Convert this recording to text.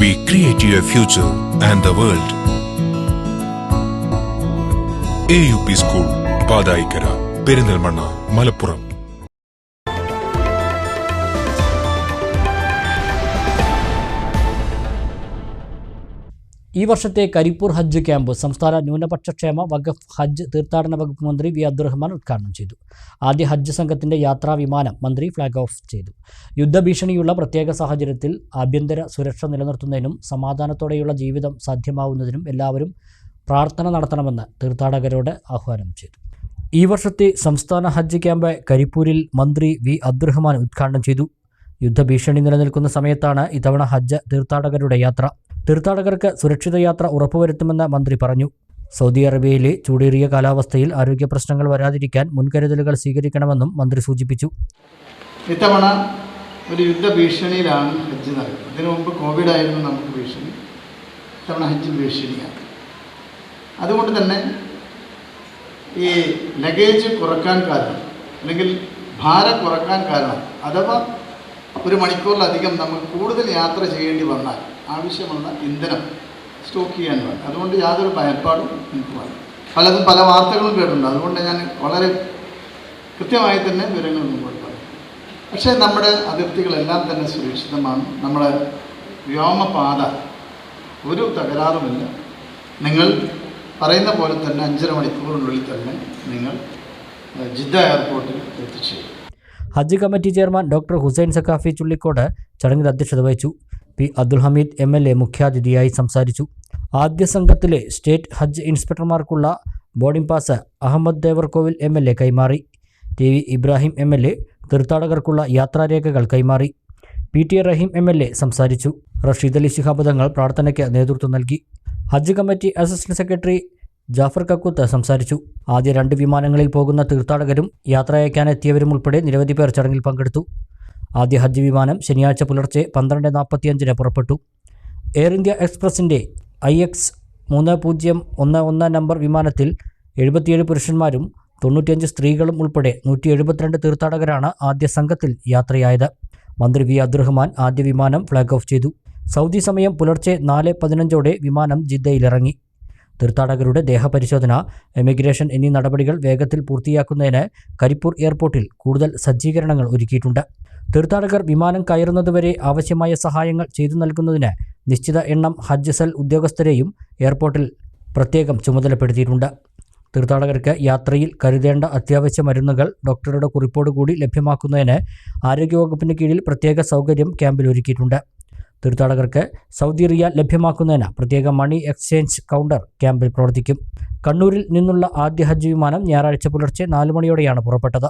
We create your future and the world. AUP School, Pathayikkara Perinthalmanna ഈ വർഷത്തെ കരിപ്പൂർ ഹജ്ജ് camp സംസ്ഥാന ന്യൂനപക്ഷ ക്ഷേമ വഖഫ് ഹജ്ജ് തീർത്ഥാടന വകുപ്പ് മന്ത്രി വി അബ്ദുറഹ്മാൻ ഉദ്ഘാടനം ചെയ്തു. ആദ്യ ഹജ്ജ് സംഘത്തിന്റെ യാത്രാ വിമാനം മന്ത്രി ഫ്ളാഗ് ഓഫ് ചെയ്തു. യുദ്ധഭീഷണിയുള്ള പ്രത്യേക സാഹചര്യത്തിൽ ആഭ്യന്തര സുരക്ഷ നിലനിർത്തുന്നതിനും സമാധാനത്തോടെയുള്ള ജീവിതം സാധ്യമാവുന്നതിനും എല്ലാവരും പ്രാർത്ഥന നടത്തണമെന്ന് തീർത്ഥാടകരോട് ആഹ്വാനം ചെയ്തു. ഈ വർഷത്തെ സംസ്ഥാന ഹജ്ജ് ക്യാമ്പ് കരിപ്പൂരിൽ മന്ത്രി വി അബ്ദുറഹ്മാൻ ഉദ്ഘാടനം ചെയ്തു. യുദ്ധഭീഷണി നിലനിൽക്കുന്ന സമയത്താണ് ഇത്തവണ ഹജ്ജ് തീർത്ഥാടകരുടെ യാത്ര. തീർത്ഥാടകർക്ക് സുരക്ഷിത യാത്ര ഉറപ്പുവരുത്തുമെന്ന് മന്ത്രി പറഞ്ഞു. സൗദി അറേബ്യയിലെ ചൂടേറിയ കാലാവസ്ഥയിൽ ആരോഗ്യ പ്രശ്നങ്ങൾ വരാതിരിക്കാൻ മുൻകരുതലുകൾ സ്വീകരിക്കണമെന്നും മന്ത്രി സൂചിപ്പിച്ചു. ഇത്തവണ ഒരു യുദ്ധ ഭീഷണിയിലാണ് ഹജ്ജ് നടക്കുന്നത്. ഇതിനു മുമ്പ് കോവിഡ് ആയിരുന്നു നമുക്ക് ഭീഷണി. ഇത്തവണ ഹജ്ജ് ഭീഷണിയാണ്. അതുകൊണ്ട് തന്നെ ഈ ലഗേജ് കുറയ്ക്കാൻ കാരണം അല്ലെങ്കിൽ ഭാരം കുറയ്ക്കാൻ കാരണം അഥവാ ഒരു മണിക്കൂറിലധികം നമുക്ക് കൂടുതൽ യാത്ര ചെയ്യേണ്ടി വന്നാൽ ആവശ്യമുള്ള ഇന്ധനം സ്റ്റോക്ക് ചെയ്യാൻ വേണം. അതുകൊണ്ട് യാതൊരു ഭയപ്പാടും എനിക്ക് വേണം പലതും പല വാർത്തകളും കേട്ടിട്ടുണ്ട്. അതുകൊണ്ട് ഞാൻ വളരെ കൃത്യമായി തന്നെ വിവരങ്ങൾ മുമ്പോട്ട് പറയും. പക്ഷേ നമ്മുടെ അതിർത്തികളെല്ലാം തന്നെ സുരക്ഷിതമാണ്. നമ്മുടെ വ്യോമപാത ഒരു തകരാറുമില്ല. നിങ്ങൾ പറയുന്ന പോലെ തന്നെ അഞ്ചര മണിക്കൂറിനുള്ളിൽ തന്നെ നിങ്ങൾ ജിദ്ദ എയർപോർട്ടിൽ എത്തിച്ചേരും. Hajj committee chairman doctor Hussain Saqafi Chullikode ചടങ്ങിൽ അധ്യക്ഷത വഹിച്ചു. P. Abdul Hameed M. L. A. മുഖ്യാതിഥിയായി സംസാരിച്ചു. ആദ്യ സംഘത്തിലെ state Hajj ഇൻസ്പെക്ടർമാർക്കുള്ള boarding pass Ahammed Devarkovil M. L. A. കൈമാറി. T. V. Ibrahim M. L. A. തീർത്ഥാടകർക്കുള്ള യാത്രാരേഖകൾ കൈമാറി. P. T. Raheem M. L. A. സംസാരിച്ചു. റഷീദ് അലി ശിഹാബ് തങ്ങൾ പ്രാർത്ഥനയ്ക്ക് നേതൃത്വം നൽകി. Hajj committee assistant secretary Jafar Kakkoth സംസാരിച്ചു. ആദ്യ രണ്ട് വിമാനങ്ങളിൽ പോകുന്ന തീർത്ഥാടകരും യാത്ര അയക്കാനെത്തിയവരും ഉൾപ്പെടെ നിരവധി പേർ ചടങ്ങിൽ പങ്കെടുത്തു. ആദ്യ ഹജ്ജ് വിമാനം ശനിയാഴ്ച പുലർച്ചെ പന്ത്രണ്ട് നാൽപ്പത്തിയഞ്ചിന് പുറപ്പെട്ടു. എയർ ഇന്ത്യ എക്സ്പ്രസിന്റെ ഐ എക്സ് മൂന്ന് പൂജ്യം ഒന്ന് ഒന്ന് നമ്പർ വിമാനത്തിൽ എഴുപത്തിയേഴ് പുരുഷന്മാരും തൊണ്ണൂറ്റിയഞ്ച് സ്ത്രീകളും ഉൾപ്പെടെ നൂറ്റി എഴുപത്തിരണ്ട് തീർത്ഥാടകരാണ് ആദ്യ സംഘത്തിൽ യാത്രയായത്. മന്ത്രി വി അബ്ദുറഹ്മാൻ ആദ്യ വിമാനം ഫ്ലാഗ് ഓഫ് ചെയ്തു. സൗദി സമയം പുലർച്ചെ നാല് പതിനഞ്ചോടെ വിമാനം ജിദ്ദയിലിറങ്ങി. തീർത്ഥാടകരുടെ ദേഹപരിശോധന എമിഗ്രേഷൻ എന്നീ നടപടികൾ വേഗത്തിൽ പൂർത്തിയാക്കുന്നതിന് കരിപ്പൂർ എയർപോർട്ടിൽ കൂടുതൽ സജ്ജീകരണങ്ങൾ ഒരുക്കിയിട്ടുണ്ട്. തീർത്ഥാടകർ വിമാനം കയറുന്നതുവരെ ആവശ്യമായ സഹായങ്ങൾ ചെയ്തു നൽകുന്നതിന് നിശ്ചിത എണ്ണം ഹജ്ജ് സെൽ ഉദ്യോഗസ്ഥരെയും എയർപോർട്ടിൽ പ്രത്യേകം ചുമതലപ്പെടുത്തിയിട്ടുണ്ട്. തീർത്ഥാടകർക്ക് യാത്രയിൽ കരുതേണ്ട അത്യാവശ്യ മരുന്നുകൾ ഡോക്ടറുടെ കുറിപ്പോട് കൂടി ലഭ്യമാക്കുന്നതിന് ആരോഗ്യവകുപ്പിന് കീഴിൽ പ്രത്യേക സൗകര്യം ക്യാമ്പിൽ ഒരുക്കിയിട്ടുണ്ട്. തീർത്ഥാടകർക്ക് സൗദി റിയാൽ ലഭ്യമാക്കുന്നതിന് പ്രത്യേക മണി എക്സ്ചേഞ്ച് കൗണ്ടർ ക്യാമ്പിൽ പ്രവർത്തിക്കും. കണ്ണൂരിൽ നിന്നുള്ള ആദ്യ ഹജ്ജ് വിമാനം ഞായറാഴ്ച പുലർച്ചെ നാല് മണിയോടെയാണ് പുറപ്പെട്ടത്.